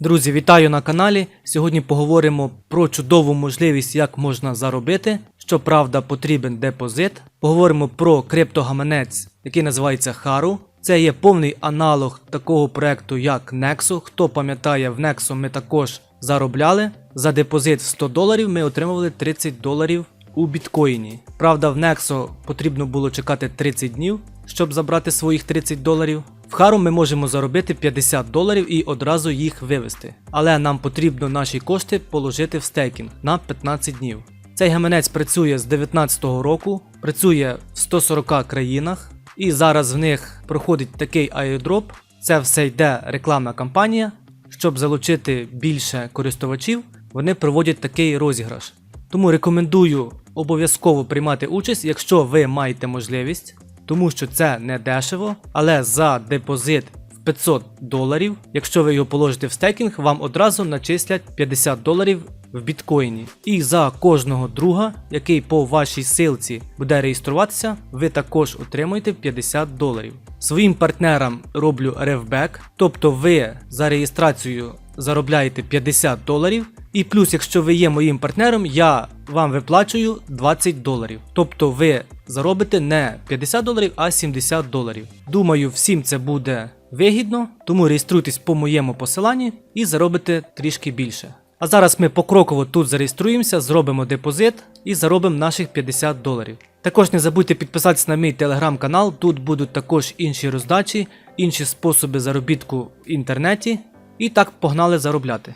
Друзі, вітаю на каналі. Сьогодні поговоримо про чудову можливість, як можна заробити. Щоправда, потрібен депозит. Поговоримо про криптогаманець, який називається Haru. Це є повний аналог такого проекту, як Nexo. Хто пам'ятає, в Nexo ми також заробляли. За депозит в 100 доларів ми отримували 30 доларів у біткоїні. Правда, в Nexo потрібно було чекати 30 днів, щоб забрати своїх 30 доларів. В Хару ми можемо заробити 50 доларів і одразу їх вивести. Але нам потрібно наші кошти положити в стейкінг на 15 днів. Цей гаманець працює з 2019 року, працює в 140 країнах, і зараз в них проходить такий айдроп. Це все йде рекламна кампанія. Щоб залучити більше користувачів, вони проводять такий розіграш. Тому рекомендую обов'язково приймати участь, якщо ви маєте можливість, тому що це не дешево, але за депозит в 500 доларів, якщо ви його положите в стейкінг, вам одразу начислять 50 доларів в біткоїні. І за кожного друга, який по вашій силці буде реєструватися, ви також отримуєте 50 доларів. Своїм партнерам роблю ревбек, тобто ви за реєстрацію заробляєте 50 доларів. І плюс, якщо ви є моїм партнером, я вам виплачую 20 доларів. Тобто ви заробите не 50 доларів, а 70 доларів. Думаю, всім це буде вигідно, тому реєструйтесь по моєму посиланні і заробите трішки більше. А зараз ми покроково тут зареєструємося, зробимо депозит і заробимо наших 50 доларів. Також не забудьте підписатися на мій телеграм-канал, тут будуть також інші роздачі, інші способи заробітку в інтернеті. І так погнали заробляти.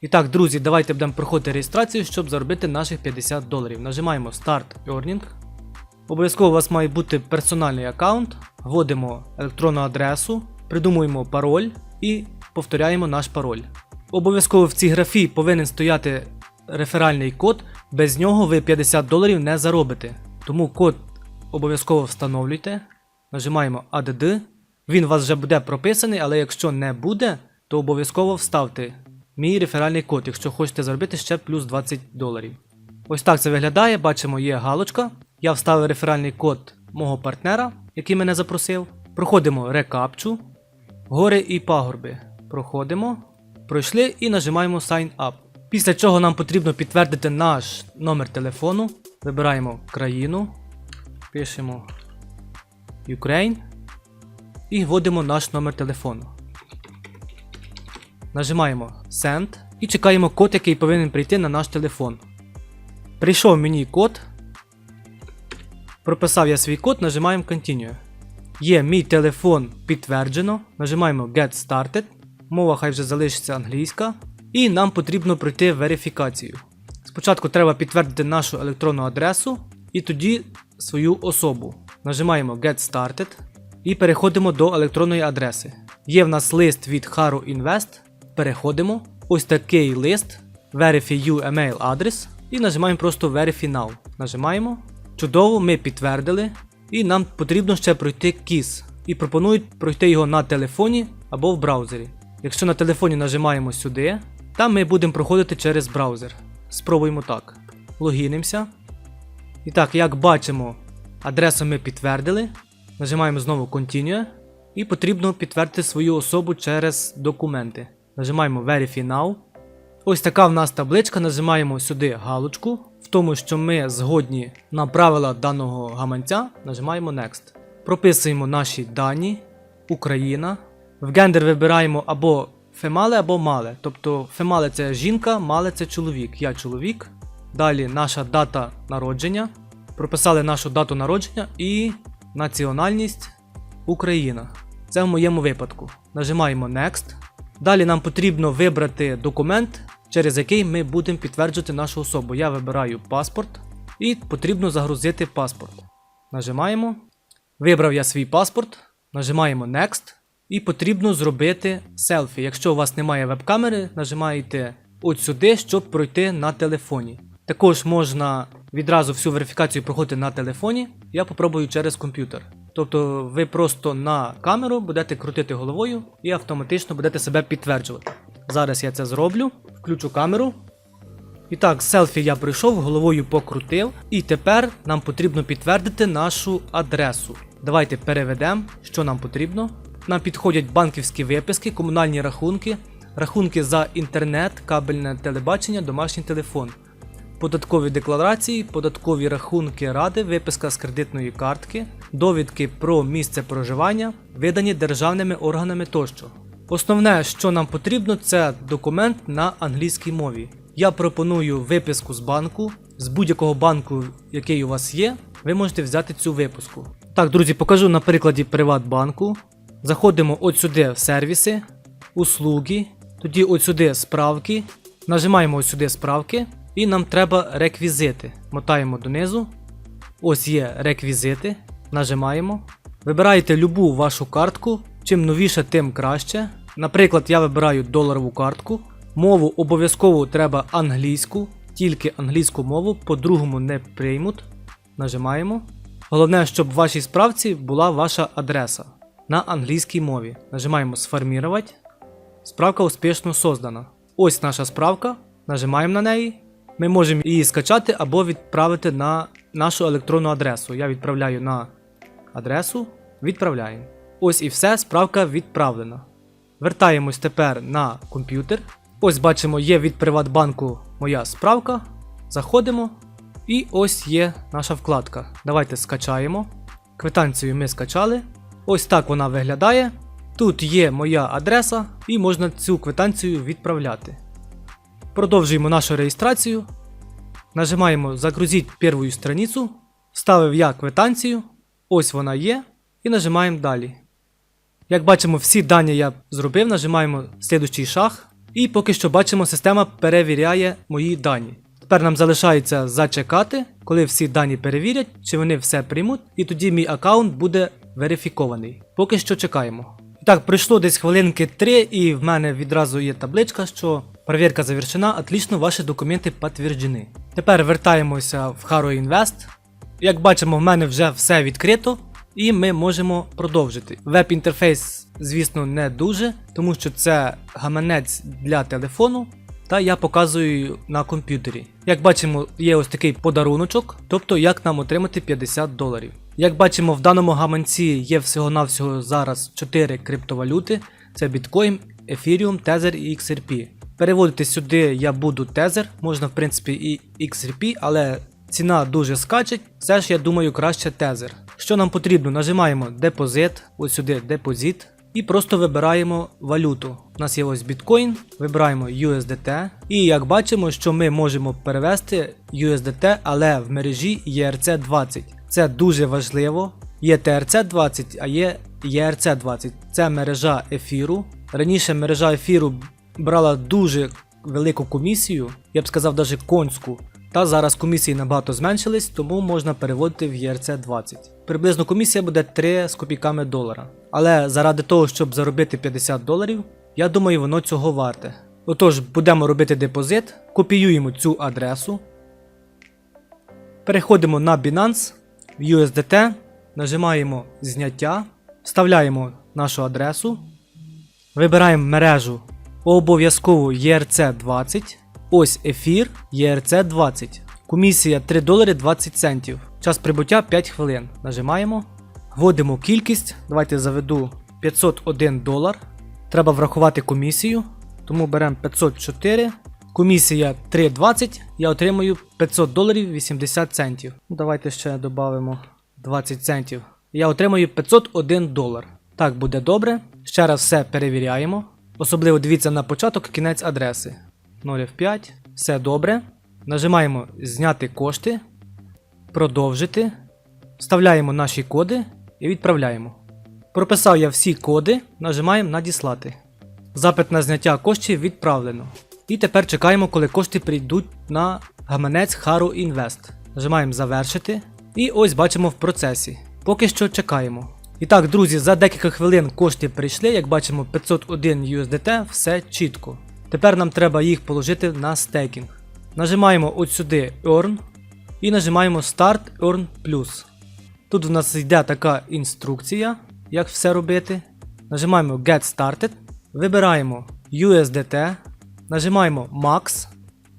І так, друзі, давайте будемо проходити реєстрацію, щоб заробити наших 50 доларів. Нажимаємо Start Earning. Обов'язково у вас має бути персональний аккаунт. Вводимо електронну адресу, придумуємо пароль і повторяємо наш пароль. Обов'язково в цій графі повинен стояти реферальний код, без нього ви 50 доларів не заробите. Тому код обов'язково встановлюйте. Нажимаємо ADD. Він у вас вже буде прописаний, але якщо не буде, то обов'язково вставте мій реферальний код, якщо хочете заробити ще плюс 20 доларів. Ось так це виглядає. Бачимо, є галочка. Я вставив реферальний код мого партнера, який мене запросив. Проходимо рекапчу, гори і пагорби. Проходимо, пройшли і нажимаємо Sign Up. Після чого нам потрібно підтвердити наш номер телефону. Вибираємо країну, пишемо Ukraine і вводимо наш номер телефону. Нажимаємо Send і чекаємо код, який повинен прийти на наш телефон. Прийшов мені код. Прописав я свій код, нажимаємо Continue. Є мій телефон підтверджено. Нажимаємо Get Started. Мова хай вже залишиться англійська. І нам потрібно пройти верифікацію. Спочатку треба підтвердити нашу електронну адресу і тоді свою особу. Нажимаємо Get Started і переходимо до електронної адреси. Є в нас лист від Haru Invest. Переходимо. Ось такий лист. Verify you email адрес. І нажимаємо просто Verify Now. Нажимаємо. Чудово, ми підтвердили. І нам потрібно ще пройти кіз. І пропонують пройти його на телефоні або в браузері. Якщо на телефоні нажимаємо сюди, там ми будемо проходити через браузер. Спробуємо так. Логінимося. І так, як бачимо, адресу ми підтвердили. Нажимаємо знову Continue. І потрібно підтвердити свою особу через документи. Нажимаємо Verify Now. Ось така в нас табличка. Нажимаємо сюди галочку. В тому, що ми згодні на правила даного гаманця, нажимаємо Next. Прописуємо наші дані. Україна. В гендер вибираємо або фемале, або мале. Тобто фемале це жінка, мале це чоловік. Я чоловік. Далі наша дата народження. Прописали нашу дату народження і національність Україна. Це в моєму випадку. Нажимаємо Next. Далі нам потрібно вибрати документ, через який ми будемо підтверджувати нашу особу. Я вибираю паспорт і потрібно загрузити паспорт. Нажимаємо. Вибрав я свій паспорт, нажимаємо Next. І потрібно зробити селфі. Якщо у вас немає веб-камери, нажимаєте от сюди, щоб пройти на телефоні. Також можна відразу всю верифікацію проходити на телефоні. Я попробую через комп'ютер. Тобто ви просто на камеру будете крутити головою і автоматично будете себе підтверджувати. Зараз я це зроблю, включу камеру. І так, селфі я пройшов, головою покрутив. І тепер нам потрібно підтвердити нашу адресу. Давайте переведемо, що нам потрібно. Нам підходять банківські виписки, комунальні рахунки, рахунки за інтернет, кабельне телебачення, домашній телефон, податкові декларації, податкові рахунки ради, виписка з кредитної картки, довідки про місце проживання, видані державними органами тощо. Основне, що нам потрібно, це документ на англійській мові. Я пропоную виписку з банку, з будь-якого банку, який у вас є, ви можете взяти цю виписку. Так, друзі, покажу на прикладі Приватбанку. Заходимо от сюди в сервіси, услуги, тоді от сюди справки, нажимаємо от сюди справки, і нам треба реквізити. Мотаємо донизу. Ось є реквізити. Нажимаємо. Вибираєте любу вашу картку. Чим новіше, тим краще. Наприклад, я вибираю доларову картку. Мову обов'язково треба англійську, тільки англійську мову, по-другому не приймуть. Нажимаємо. Головне, щоб в вашій справці була ваша адреса на англійській мові. Нажимаємо Сформувати. Справка успішно создана. Ось наша справка. Нажимаємо на неї. Ми можемо її скачати або відправити на нашу електронну адресу. Я відправляю на адресу. Відправляємо. Ось і все, справка відправлена. Вертаємось тепер на комп'ютер. Ось бачимо, є від Приватбанку моя справка. Заходимо. І ось є наша вкладка. Давайте скачаємо. Квитанцію ми скачали. Ось так вона виглядає. Тут є моя адреса, і можна цю квитанцію відправляти. Продовжуємо нашу реєстрацію. Нажимаємо Загрузіть первую страницю. Вставив я квитанцію. Ось вона є. І нажимаємо далі. Як бачимо, всі дані я зробив, нажимаємо слідущий шаг. І поки що бачимо, система перевіряє мої дані. Тепер нам залишається зачекати, коли всі дані перевірять, чи вони все приймуть, і тоді мій аккаунт буде верифікований. Поки що чекаємо. Так, пройшло десь хвилинки 3, і в мене відразу є табличка, що перевірка завершена, отлично, ваші документи підтверджені. Тепер вертаємося в Haro Invest. Як бачимо, в мене вже все відкрито, і ми можемо продовжити. Веб-інтерфейс, звісно, не дуже, тому що це гаманець для телефону. Та я показую на комп'ютері. Як бачимо, є ось такий подаруночок, тобто як нам отримати 50 доларів. Як бачимо, в даному гаманці є всього-навсього зараз 4 криптовалюти: це біткоін, ефіріум, тезер і XRP. Переводити сюди я буду тезер, можна в принципі і XRP, але ціна дуже скачить, все ж я думаю краще тезер. Що нам потрібно? Нажимаємо депозит, ось сюди депозит. І просто вибираємо валюту. У нас є ось біткоін, вибираємо USDT. І як бачимо, що ми можемо перевести USDT, але в мережі ERC20. Це дуже важливо. Є TRC20, а є ERC20. Це мережа ефіру. Раніше мережа ефіру брала дуже велику комісію, я б сказав, навіть конську. Та зараз комісії набагато зменшились, тому можна переводити в ERC20. Приблизно комісія буде 3 з копійками долара. Але заради того, щоб заробити 50 доларів, я думаю, воно цього варте. Отож, будемо робити депозит, копіюємо цю адресу. Переходимо на Binance в USDT, нажимаємо зняття, вставляємо нашу адресу, вибираємо мережу обов'язково ERC20. Ось ефір ERC20. Комісія 3 долари 20 центів. Час прибуття 5 хвилин. Нажимаємо. Вводимо кількість. Давайте заведу 501 долар. Треба врахувати комісію. Тому беремо 504. Комісія 3,20. Я отримую 500 доларів 80 центів. Ну, Давайте ще додамо 20 центів. Я отримую 501 долар. Так буде добре. Ще раз все перевіряємо. Особливо дивіться на початок кінець адреси. 0F5. Все добре. Нажимаємо Зняти кошти. Продовжити. Вставляємо наші коди і відправляємо. Прописав я всі коди, нажимаємо Надіслати. Запит на зняття коштів відправлено. І тепер чекаємо, коли кошти прийдуть на гаманець Haro Invest. Нажимаємо Завершити. І ось бачимо в процесі. Поки що чекаємо. І так, друзі, за декілька хвилин кошти прийшли, як бачимо, 501 USDT, все чітко. Тепер нам треба їх положити на стейкінг. Нажимаємо от сюди Earn і нажимаємо Start Earn Plus. Тут в нас йде така інструкція, як все робити. Нажимаємо Get Started, вибираємо USDT, нажимаємо Max.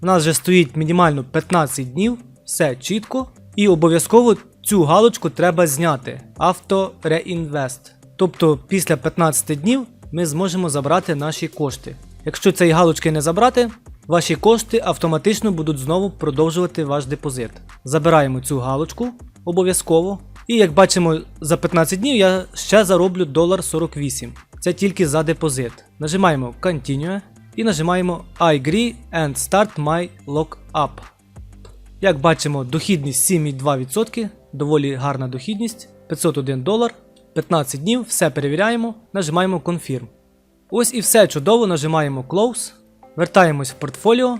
У нас вже стоїть мінімально 15 днів, все чітко. І обов'язково цю галочку треба зняти Авто Реінвест. Тобто після 15 днів ми зможемо забрати наші кошти. Якщо цієї галочки не забрати, ваші кошти автоматично будуть знову продовжувати ваш депозит. Забираємо цю галочку обов'язково. І як бачимо, за 15 днів я ще зароблю долар 48. Це тільки за депозит. Нажимаємо Continue і нажимаємо I agree and start my lockup. Як бачимо, дохідність 7,2%, доволі гарна дохідність, 501 долар, 15 днів, все перевіряємо, нажимаємо Confirm. Ось і все чудово, нажимаємо Close, вертаємось в портфоліо,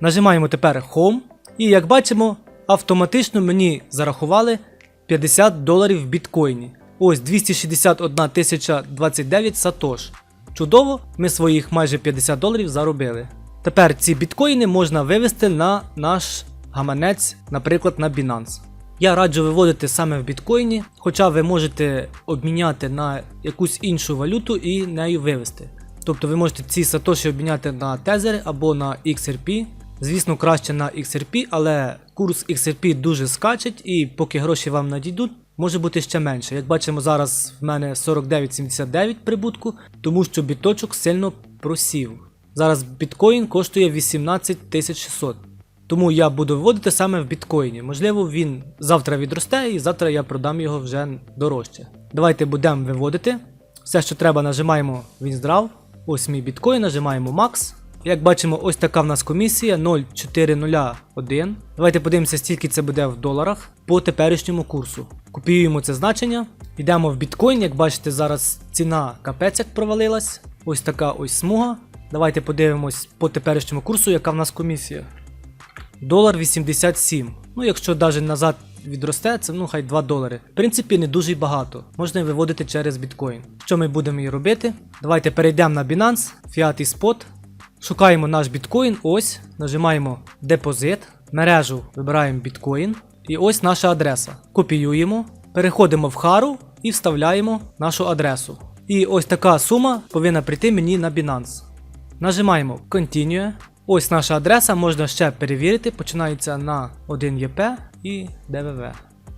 нажимаємо тепер Home, і як бачимо, автоматично мені зарахували 50 доларів в біткоїні. Ось 261 тисяча 29 сатош. Чудово, ми своїх майже 50 доларів заробили. Тепер ці біткоїни можна вивести на наш гаманець, наприклад, на Binance. Я раджу виводити саме в біткоїні, хоча ви можете обміняти на якусь іншу валюту і нею вивести. Тобто ви можете ці сатоші обміняти на тезери або на XRP. Звісно, краще на XRP, але курс XRP дуже скачить і поки гроші вам надійдуть, може бути ще менше. Як бачимо, зараз в мене 49,79 прибутку, тому що біточок сильно просів. Зараз біткоін коштує 18 600. Тому я буду виводити саме в біткоїні. Можливо, він завтра відросте і завтра я продам його вже дорожче. Давайте будемо виводити. Все, що треба, нажимаємо WinZdraw. Ось мій біткоін, нажимаємо Max. Як бачимо, ось така в нас комісія 0,401. Давайте подивимося, скільки це буде в доларах по теперішньому курсу. Копіюємо це значення, йдемо в біткоін. Як бачите, зараз ціна капець як провалилась. Ось така ось смуга. Давайте подивимось по теперішньому курсу, яка в нас комісія. Долар 87. Ну, якщо навіть назад відросте, це ну хай 2 долари. В принципі, не дуже багато. Можна виводити через біткоін. Що ми будемо і робити? Давайте перейдемо на Binance, Fiat і Spot. Шукаємо наш біткоін, ось, нажимаємо депозит, мережу вибираємо біткоін. І ось наша адреса. Копіюємо, переходимо в Хару і вставляємо нашу адресу. І ось така сума повинна прийти мені на Binance. Нажимаємо Continue. Ось наша адреса, можна ще перевірити, починається на 1 ЄП і ДВВ.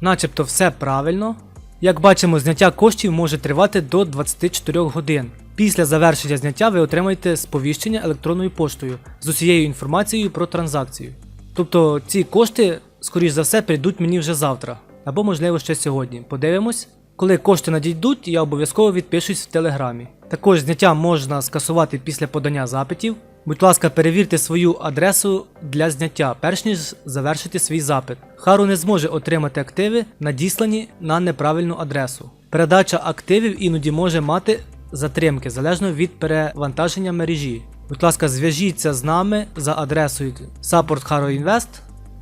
Начебто все правильно. Як бачимо, зняття коштів може тривати до 24 годин. Після завершення зняття ви отримаєте сповіщення електронною поштою з усією інформацією про транзакцію. Тобто ці кошти, скоріш за все, прийдуть мені вже завтра, або можливо ще сьогодні. Подивимось. Коли кошти надійдуть, я обов'язково відпишусь в телеграмі. Також зняття можна скасувати після подання запитів. Будь ласка, перевірте свою адресу для зняття, перш ніж завершити свій запит. Хару не зможе отримати активи, надіслані на неправильну адресу. Передача активів іноді може мати затримки залежно від перевантаження мережі. Будь ласка, зв'яжіться з нами за адресою Support Haro Invest,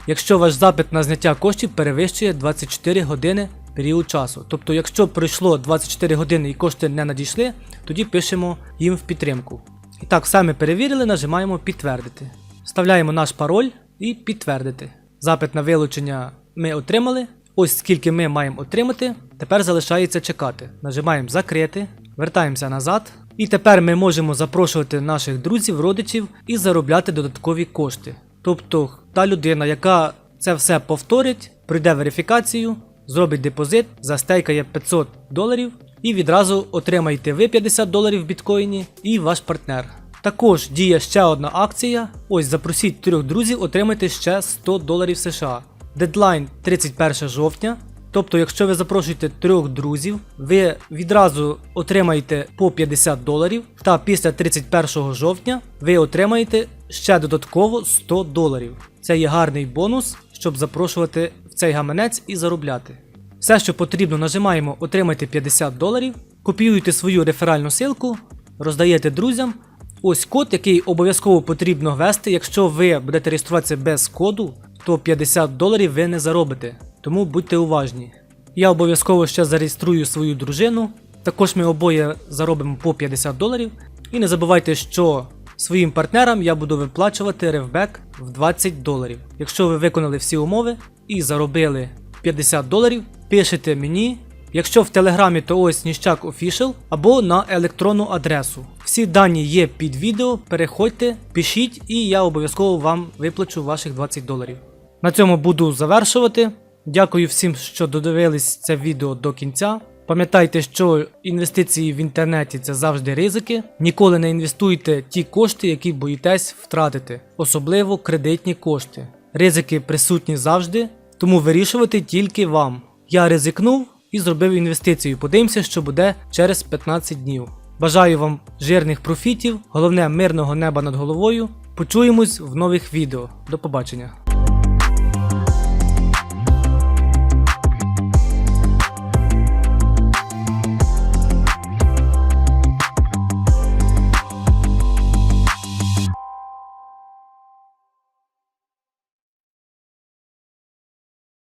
якщо ваш запит на зняття коштів перевищує 24 години період часу. Тобто, якщо пройшло 24 години і кошти не надійшли, тоді пишемо їм в підтримку. І так, все перевірили, нажимаємо підтвердити. Вставляємо наш пароль і підтвердити. Запит на вилучення ми отримали. Ось скільки ми маємо отримати. Тепер залишається чекати. Нажимаємо закрити, вертаємося назад. І тепер ми можемо запрошувати наших друзів, родичів і заробляти додаткові кошти. Тобто та людина, яка це все повторить, пройде верифікацію, зробить депозит, застейкає 500 доларів і відразу отримаєте ви 50 доларів в біткоїні і ваш партнер. Також діє ще одна акція. Ось запросіть трьох друзів, отримайте ще 100 доларів США. Дедлайн 31 жовтня. Тобто, якщо ви запрошуєте трьох друзів, ви відразу отримаєте по 50 доларів, та після 31 жовтня ви отримаєте ще додатково 100 доларів. Це є гарний бонус, щоб запрошувати цей гаманець і заробляти. Все, що потрібно, нажимаємо Отримайте 50 доларів, копіюєте свою реферальну ссылку, роздаєте друзям. Ось код, який обов'язково потрібно ввести. Якщо ви будете реєструватися без коду, то 50 доларів ви не заробите. Тому будьте уважні. Я обов'язково ще зареєструю свою дружину. Також ми обоє заробимо по 50 доларів. І не забувайте, що своїм партнерам я буду виплачувати ревбек в 20 доларів. Якщо ви виконали всі умови і заробили 50 доларів, пишете мені. Якщо в телеграмі, то ось Ніщак Official або на електронну адресу. Всі дані є під відео, переходьте, пишіть, і я обов'язково вам виплачу ваших 20 доларів. На цьому буду завершувати. Дякую всім, що додивились це відео до кінця. Пам'ятайте, що інвестиції в інтернеті це завжди ризики. Ніколи не інвестуйте ті кошти, які боїтесь втратити, особливо кредитні кошти. Ризики присутні завжди, тому вирішувати тільки вам. Я ризикнув і зробив інвестицію. Подивимося, що буде через 15 днів. Бажаю вам жирних профітів, головне мирного неба над головою. Почуємось в нових відео. До побачення.